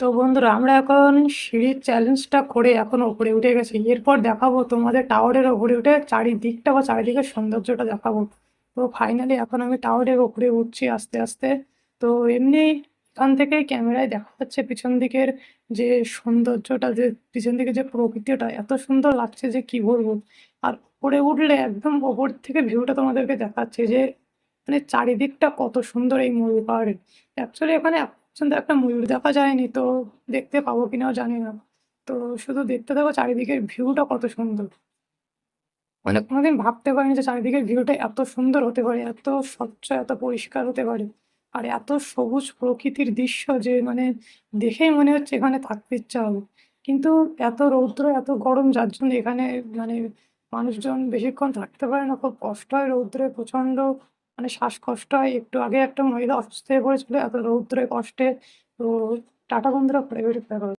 তো বন্ধুরা, আমরা এখন সিঁড়ির চ্যালেঞ্জটা করে এখন ওপরে উঠে গেছি। এরপর দেখাবো তোমাদের টাওয়ারের ওপরে উঠে চারিদিকটা বা চারিদিকের সৌন্দর্যটা দেখাবো। তো ফাইনালি এখন আমি টাওয়ারের ওপরে উঠছি আস্তে আস্তে। তো এমনি এখান থেকে ক্যামেরায় দেখা যাচ্ছে পিছন দিকের যে সৌন্দর্যটা, যে পিছন দিকে যে প্রকৃতিটা, এত সুন্দর লাগছে যে কি বলব? আর ওপরে উঠলে একদম ওপর থেকে ভিউটা তোমাদেরকে দেখাচ্ছে যে মানে চারিদিকটা কত সুন্দর এই ময়ূর পাহাড়ের অ্যাকচুয়ালি এখানে এখন একটা ময়ূর দেখা যায়নি তো দেখতে পাবো কিনাও জানি না। তো শুধু দেখতে থাকো চারিদিকের ভিউটা কত সুন্দর। মানে কোনোদিন ভাবতে পারিনি যে চারিদিকের ভিউটা এত সুন্দর হতে পারে এত স্বচ্ছ এত পরিষ্কার হতে পারে। আর এত সবুজ প্রকৃতির দৃশ্য যে মানে দেখেই মনে হচ্ছে এখানে থাকতে ইচ্ছা হবে। কিন্তু এত রৌদ্র এত গরম যার জন্য এখানে মানে মানুষজন বেশিক্ষণ থাকতে পারে না। খুব কষ্ট হয় রৌদ্রে প্রচণ্ড মানে শ্বাসকষ্ট হয় একটু আগে একটা মহিলা অসুস্থ হয়ে পড়েছিল, এত রৌদ্রে কষ্টে তো টাটা বন্ধুরা পরে হবে।